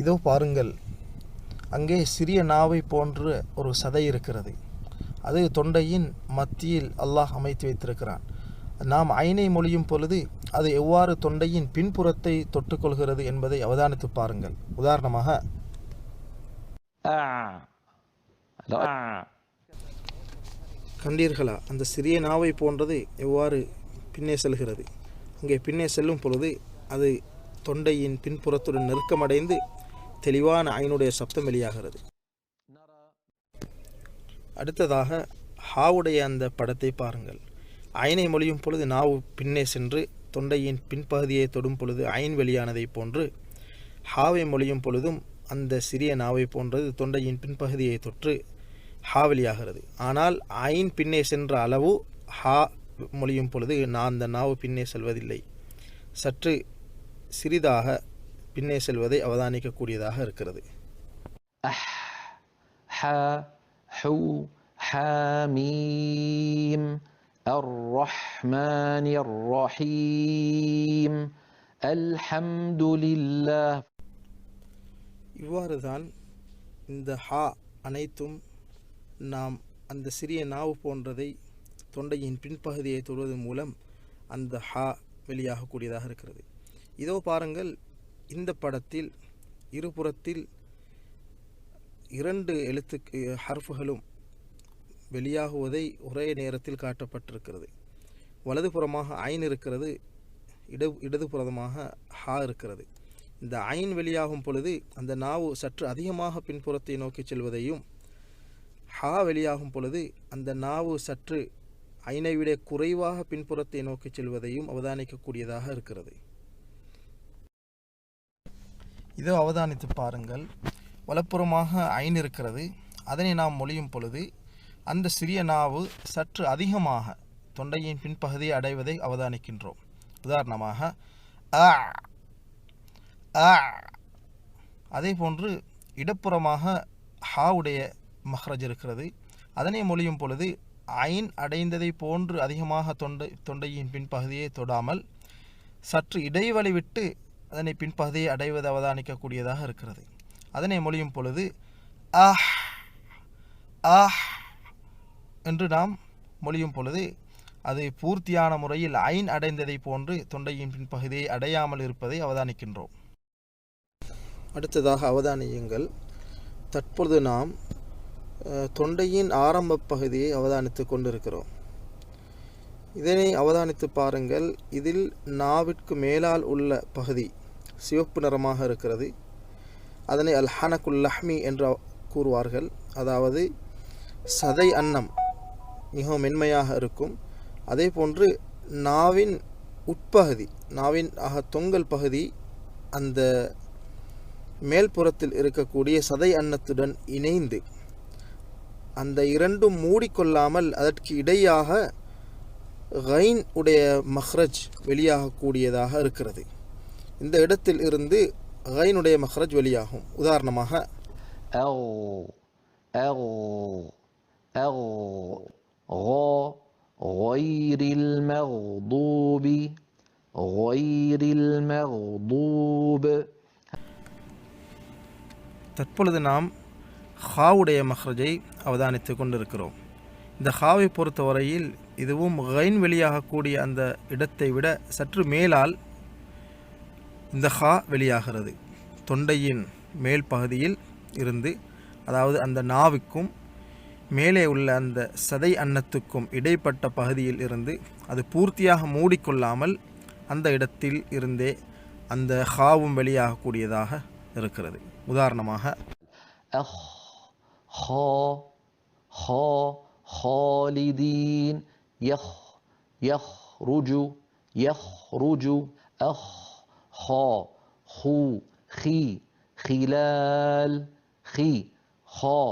இதோ பாருங்கள். அங்கே சிறிய நாவை போன்று ஒரு சதை இருக்கிறது. அது தொண்டையின் மத்தியில் அல்லாஹ் அமைத்து வைத்திருக்கிறான். நாம் ஐனை மொழியும் பொழுது அது எவ்வாறு தொண்டையின் பின்புறத்தை தொட்டுக்கொள்கிறது என்பதை அவதானித்து பாருங்கள். உதாரணமாக கண்டீர்களா? அந்த சிறிய நாவை போன்றது எவ்வாறு பின்னே செல்கிறது? அங்கே பின்னே செல்லும் பொழுது அது தொண்டையின் பின்புறத்துடன் நெருக்கமடைந்து தெளிவான ஐனுடைய சப்தம் வெளியாகிறது. அடுத்ததாக ஹாவுடைய அந்த படத்தை பாருங்கள். ஐனை மொழியும் பொழுது நாவு பின்னே சென்று தொண்டையின் பின்பகுதியை தொடும் பொழுது ஐன் வெளியானதை போன்று ஹாவை மொழியும் பொழுதும் அந்த சிறிய நாவை போன்றது தொண்டையின் பின்பகுதியை தொற்று ஹா வெளியாகிறது. ஆனால் ஐன் பின்னே சென்ற அளவு ஹா மொழியும் பொழுது நான் அந்த நாவு பின்னே செல்வதில்லை. சற்று சிறிதாக பின்னே செல்வதை அவதானிக்கக்கூடியதாக இருக்கிறது أح حا حو حاميم الرحمن الرحيم الحمد لله இவ்வாறு தான் இந்த ஹா அனைத்தும் நாம் அந்த சிறிய நாவு போன்றதை தொண்டையின் பின்பகுதியை தொடுவதன் மூலம் அந்த ஹா வெளியாகக்கூடியதாக இருக்கிறது இதோ பாருங்கள் இந்த படத்தில் இருபுறத்தில் இரண்டு எழுத்துக்கு ஹர்ஃபுகளும் வெளியாகுவதை ஒரே நேரத்தில் காட்டப்பட்டிருக்கிறது. வலதுபுறமாக ஐன் இருக்கிறது இட இடதுபுறமாக ஹா இருக்கிறது. இந்த ஐன் வெளியாகும் பொழுது அந்த நாவு சற்று அதிகமாக பின்புறத்தை நோக்கி செல்வதையும் ஹா வெளியாகும் பொழுது அந்த நாவு சற்று ஐனை விட குறைவாக பின்புறத்தை நோக்கி செல்வதையும் அவதானிக்கக்கூடியதாக இருக்கிறது. இதோ அவதானித்து பாருங்கள். வலப்புறமாக ஐன் இருக்கிறது. அதனை நாம் மொழியும் பொழுது அந்த சிறிய நாவு சற்று அதிகமாக தொண்டையின் பின்பகுதியை அடைவதை அவதானிக்கின்றோம். உதாரணமாக அ அ அதே போன்று இடப்புறமாக ஹாவுடைய மஹ்ரஜ் இருக்கிறது. அதனை மொழியும் பொழுது ஐன் அடைந்ததை போன்று அதிகமாக தொண்டை தொண்டையின் பின்பகுதியை தொடாமல் சற்று இடைவெளி விட்டு அதனை பின்பகுதியை அடைவது அவதானிக்கக்கூடியதாக இருக்கிறது. அதனை மொழியும் பொழுது ஆஹ் ஆஹ் என்று நாம் மொழியும் பொழுது அது பூர்த்தியான முறையில் ஐன் அடைந்ததை போன்று தொண்டையின் பின்பகுதியை அடையாமல் இருப்பதை அவதானிக்கின்றோம். அடுத்ததாக அவதானியுங்கள். தற்பொழுது நாம் தொண்டையின் ஆரம்ப பகுதியை அவதானித்து கொண்டிருக்கிறோம். இதனை அவதானித்து பாருங்கள். இதில் நாவிற்கு மேலால் உள்ள பகுதி சிவப்பு நிறமாக இருக்கிறது. அதனை அல்ஹனகுல் லஹ்மி என்று கூறுவார்கள். அதாவது சதை அன்னம் மிகவும் மென்மையாக இருக்கும். அதே போன்று நாவின் உட்பகுதி நாவின் ஆக தொங்கல் பகுதி அந்த மேல்புறத்தில் இருக்கக்கூடிய சதை அன்னத்துடன் இணைந்து அந்த இரண்டும் மூடிக்கொள்ளாமல் அதற்கு இடையாக கைன் உடைய மஹ்ரஜ் வெளியாகக்கூடியதாக இருக்கிறது இந்த இடத்தில் இருந்து கைனுடைய மஹ்ரஜ் வெளியாகும் உதாரணமாக أغ أغ أغ غا غير المغضوب غير المغضوب தற்பொழுது நாம் ஹாவுடைய மஹ்ரஜை அவதானித்து கொண்டிருக்கிறோம் இந்த ஹாவை பொறுத்தவரையில் இதுவும் கைன் வெளியாகக்கூடிய அந்த இடத்தை விட சற்று மேலால் இந்த ஹா வெளியாகிறது. தொண்டையின் மேல் பகுதியில் இருந்து அதாவது அந்த நாவுக்கும் மேலே உள்ள அந்த சதை அன்னத்துக்கும் இடைப்பட்ட பகுதியில் இருந்து அது பூர்த்தியாக மூடிக்கொள்ளாமல் அந்த இடத்தில் இருந்தே அந்த ஹாவும் வெளியாகக்கூடியதாக இருக்கிறது. உதாரணமாக ஹோ ஹோ خالدين. يخ يخرج يخرج أخ خا خو خي خلال خي خا